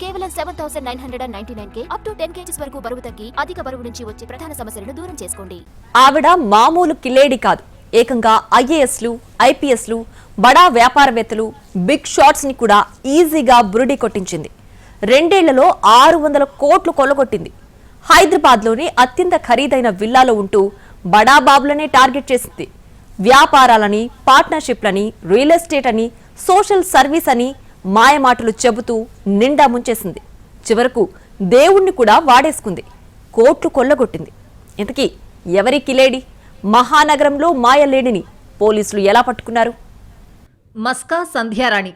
కేవలం seven thousand nine hundred and ninety nine K up to ten kgs వరకు బరువు తగ్గి అధిక బరువు నుంచి వచ్చే ప్రధాన సమస్యలను దూరం చేసుకోండి. ఆవిడ మామూలు కిలేడి కాదు. ఏకంగా ఐఏఎస్లు ఐపీఎస్లు బడా వ్యాపారవేత్తలు బిగ్ షాట్స్ని కూడా ఈజీగా బురుడి కొట్టించింది. రెండేళ్ళలో ఆరు వందల కోట్లు కొల్లగొట్టింది. హైదరాబాద్లోని అత్యంత ఖరీదైన విల్లాలో ఉంటూ బడా బాబులనే టార్గెట్ చేసింది. వ్యాపారాలని పార్ట్నర్షిప్లని రియల్ ఎస్టేట్ అని సోషల్ సర్వీస్ అని మాయమాటలు చెబుతూ నిండా ముంచేసింది. చివరకు దేవుణ్ణి కూడా వాడేసుకుంది. కోట్లు కొల్లగొట్టింది. ఇంతకీ ఎవరి కిలేడి మహానగరంలో మాయలేడిని పోలీసులు ఎలా పట్టుకున్నారు? మస్కా సంధ్యారాణి.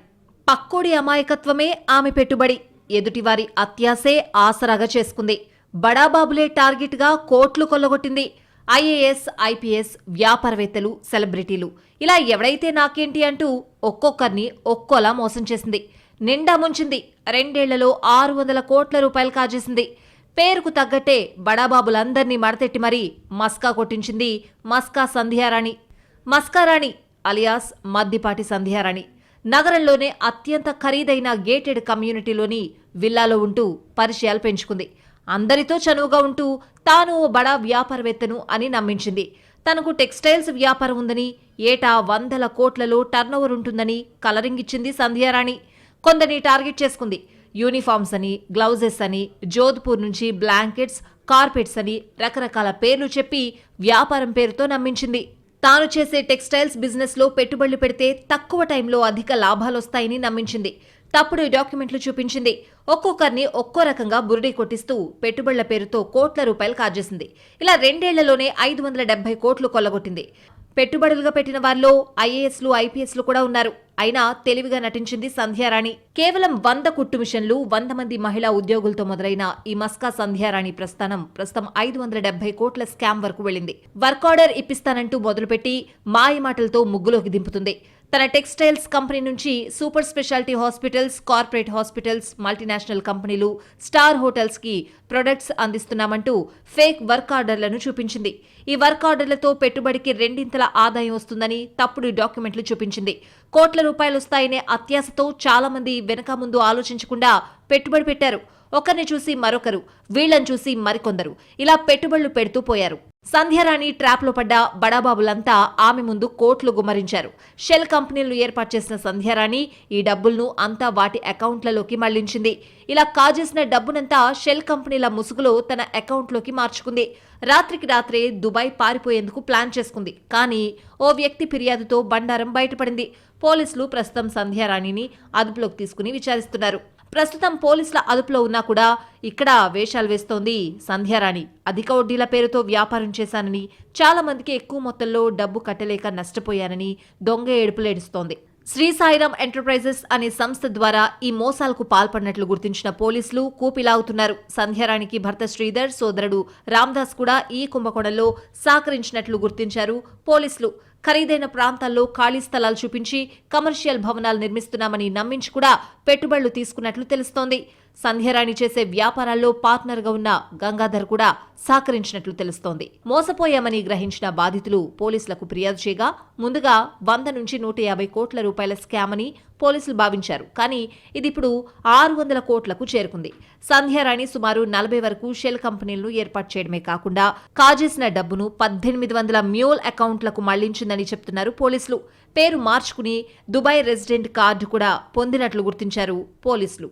పక్కోడి అమాయకత్వమే ఆమె పెట్టుబడి. ఎదుటివారి అత్యాసే ఆసరాగా చేసుకుంది. బడాబాబులే టార్గెట్గా కోట్లు కొల్లగొట్టింది. ఐఏఎస్ ఐపీఎస్ వ్యాపారవేత్తలు సెలబ్రిటీలు. ఇలా ఎవడైతే నాకేంటి అంటూ ఒక్కొక్కరిని ఒక్కోలా మోసం చేసింది. నిండా ముంచింది. రెండేళ్ళలో ఆరు వందల కోట్ల రూపాయలు కాజేసింది. పేరుకు తగ్గట్టే బడాబాబులందర్నీ మడతెట్టి మరీ మస్కా కొట్టించింది మస్కా సంధ్యారాణి. మస్కారాణి అలియాస్ మద్దిపాటి సంధ్యారాణి. నగరంలోనే అత్యంత ఖరీదైన గేటెడ్ కమ్యూనిటీలోని విల్లాలో ఉంటూ పరిచయాలు పెంచుకుంది. అందరితో చనువుగా ఉంటూ తాను ఓ బడా వ్యాపారవేత్తను అని నమ్మించింది. తనకు టెక్స్టైల్స్ వ్యాపారం ఉందని ఏటా వందల కోట్లలో టర్నోవర్ ఉంటుందని కలరింగ్ ఇచ్చింది సంధ్యారాణి. కొందరిని టార్గెట్ చేసుకుంది. యూనిఫామ్స్ అని గ్లౌజెస్ అని జోధ్పూర్ నుంచి బ్లాంకెట్స్ కార్పెట్స్ అని రకరకాల పేర్లు చెప్పి వ్యాపారం పేరుతో నమ్మించింది. తాను చేసే టెక్స్టైల్స్ బిజినెస్లో పెట్టుబడులు పెడితే తక్కువ టైంలో అధిక లాభాలొస్తాయని నమ్మించింది. తప్పుడు డాక్యుమెంట్లు చూపించింది. ఒక్కొక్కరిని ఒక్కో రకంగా బురిడి కొట్టిస్తూ పెట్టుబడుల పేరుతో కోట్ల రూపాయలు కాజేసింది. ఇలా రెండేళ్ళలోనే ఐదు వందల డెబ్బై కోట్లు కొల్లగొట్టింది. పెట్టుబడులుగా పెట్టిన వారిలో ఐఏఎస్లు ఐపీఎస్లు కూడా ఉన్నారు. అయినా తెలివిగా నటించింది సంధ్యారాణి. కేవలం వంద కుట్టు మిషన్లు వంద మంది మహిళా ఉద్యోగులతో మొదలైన ఈ మస్కా సంధ్యారాణి ప్రస్థానం ప్రస్తుతం ఐదు వందల డెబ్బై కోట్ల స్కామ్ వరకు వెళ్ళింది. వర్క్ ఆర్డర్ ఇప్పిస్తానంటూ మొదలుపెట్టి మాయమాటలతో ముగ్గులోకి దింపుతుంది. తన టెక్స్టైల్స్ కంపెనీ నుంచి super speciality hospitals corporate hospitals multinational కంపెనీలు స్టార్ హోటల్స్కి ప్రొడక్ట్స్ అందిస్తున్నామంటూ ఫేక్ వర్క్ ఆర్డర్లను చూపించింది. ఈ వర్క్ ఆర్డర్లతో పెట్టుబడికి రెండింతల ఆదాయం వస్తుందని తప్పుడు డాక్యుమెంట్లు చూపించింది. కోట్ల రూపాయలు వస్తాయనే అత్యాశతో చాలా మంది వెనక ముందు ఆలోచించకుండా పెట్టుబడి పెట్టారు. ఒకరిని చూసి మరొకరు వీళ్ళను చూసి మరికొందరు. ఇలా పెట్టుబడులు పెడుతూ పోయారు. సంధ్యారాణి ట్రాప్లో పడ్డ బడాబాబులంతా ఆమె ముందు కోట్లు గుమ్మరించారు. షెల్ కంపెనీలు ఏర్పాటు చేసిన సంధ్యారాణి ఈ డబ్బులను అంతా వాటి అకౌంట్లలోకి మళ్ళించింది. ఇలా కాజేసిన డబ్బునంతా షెల్ కంపెనీల ముసుగులో తన అకౌంట్లోకి మార్చుకుంది. రాత్రికి రాత్రే దుబాయ్ పారిపోయేందుకు ప్లాన్ చేసుకుంది. కానీ ఓ వ్యక్తి ఫిర్యాదుతో బండారం బయటపడింది. పోలీసులు ప్రస్తుతం సంధ్యారాణిని అదుపులోకి తీసుకుని విచారిస్తున్నారు. ప్రస్తుతం పోలీసుల అదుపులో ఉన్నా కూడా ఇక్కడ వేషాలు వేస్తోంది సంధ్యారాణి. అధిక వడ్డీల పేరుతో వ్యాపారం చేశానని చాలా మందికి ఎక్కువ మొత్తంలో డబ్బు కట్టలేక నష్టపోయానని దొంగ ఏడుపులేడుస్తోంది శ్రీ సాయిరాం ఎంటర్ప్రైజెస్ అనే సంస్థ ద్వారా ఈ మోసాలకు పాల్పడినట్లు గుర్తించిన పోలీసులు కూపిలాగుతున్నారు. సంధ్యారాణికి భర్త శ్రీధర్ సోదరుడు రామ్దాస్ కూడా ఈ కుంభకోణంలో సహకరించినట్లు గుర్తించారు పోలీసులు. ఖరీదైన ప్రాంతాల్లో ఖాళీ స్థలాలు చూపించి కమర్షియల్ భవనాలు నిర్మిస్తున్నామని నమ్మించి కూడా పెట్టుబడులు తీసుకున్నట్లు తెలుస్తోంది. సంధ్యారాణి చేసే వ్యాపారాల్లో పార్ట్నర్గా ఉన్న గంగాధర్ కూడా సహకరించినట్లు తెలుస్తోంది. మోసపోయామని గ్రహించిన బాధితులు పోలీసులకు ఫిర్యాదు చేయగా ముందుగా వంద నుంచి నూట యాభై కోట్ల రూపాయల స్కామ్ అని పోలీసులు భావించారు. కానీ ఇది ఇప్పుడు ఆరు వందల కోట్లకు చేరుకుంది. సంధ్యారాణి సుమారు నలభై వరకు షెల్ కంపెనీలను ఏర్పాటు చేయడమే కాకుండా కాజేసిన డబ్బును పద్దెనిమిది వందల మ్యూల్ అకౌంట్లకు మళ్ళించిందని చెప్తున్నారు పోలీసులు. పేరు మార్చుకుని దుబాయ్ రెసిడెంట్ కార్డు కూడా పొందినట్లు గుర్తించారు పోలీసులు.